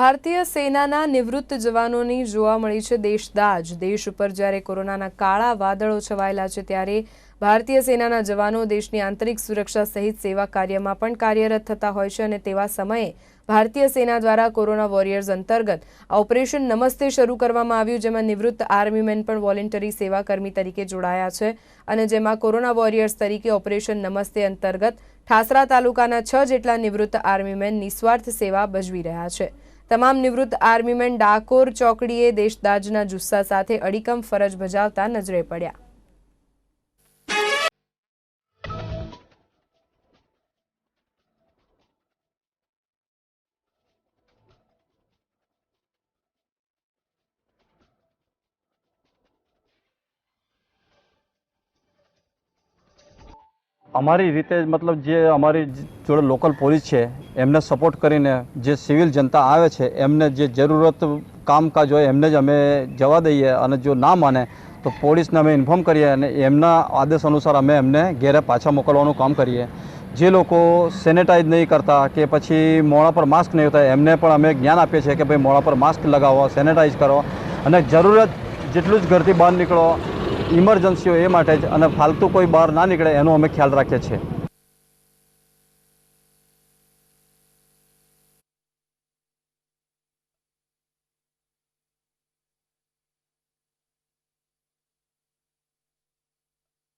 ભારતીય સેનાના નિવૃત્ત જવાનોની જોવા મળી છે દેશદાજ દેશ ઉપર જ્યારે કોરોનાના કાળા વાદળો છવાયેલા છે ત્યારે ભારતીય સેનાના જવાનો દેશની આંતરિક સુરક્ષા સહિત સેવા કાર્યમાં પણ કાર્યરત થતા હોય છે અને તેવા સમયે ભારતીય સેના દ્વારા કોરોના વોરિયર્સ અંતર્ગત આ ઓપરેશન નમસ્તે શરૂ કરવામાં આવ્યું, જેમાં નિવૃત્ત આર્મીમેન પણ વોલેન્ટરી સેવાકર્મી તરીકે જોડાયા છે અને જેમાં કોરોના વોરિયર્સ તરીકે ઓપરેશન નમસ્તે અંતર્ગત ઠાસરા તાલુકાના છ જેટલા નિવૃત્ત આર્મીમેન નિસ્વાર્થ સેવા ભજવી રહ્યા છે. તમામ નિવૃત્ત આર્મીમેન ડાકોર ચોકડીએ દેશદાજના જુસ્સા સાથે અડીકમ ફરજ બજાવતા નજરે પડ્યા. અમારી રીતે મતલબ જે અમારી જોડે લોકલ પોલીસ છે, એમને સપોર્ટ કરીને જે સિવિલ જનતા આવે છે, એમને જે જરૂરત કામકાજ હોય એમને જ અમે જવા દઈએ અને જો ના માને તો પોલીસને અમે ઇન્ફોર્મ કરીએ અને એમના આદેશ અનુસાર અમે એમને ઘેરે પાછા મોકલવાનું કામ કરીએ. જે લોકો સેનેટાઈઝ નહીં કરતા કે પછી મોડા પર માસ્ક નહીં હોતા, એમને પણ અમે જ્ઞાન આપીએ છીએ કે ભાઈ મોડા પર માસ્ક લગાવો સેનેટાઈઝ કરો અને જરૂરત જેટલું જ ઘરથી બહાર નીકળો ઇમરજન્સી હોય એ માટે જ અને ફાલતુ કોઈ બહાર ના નીકળે એનો અમે ખ્યાલ રાખીએ છીએ.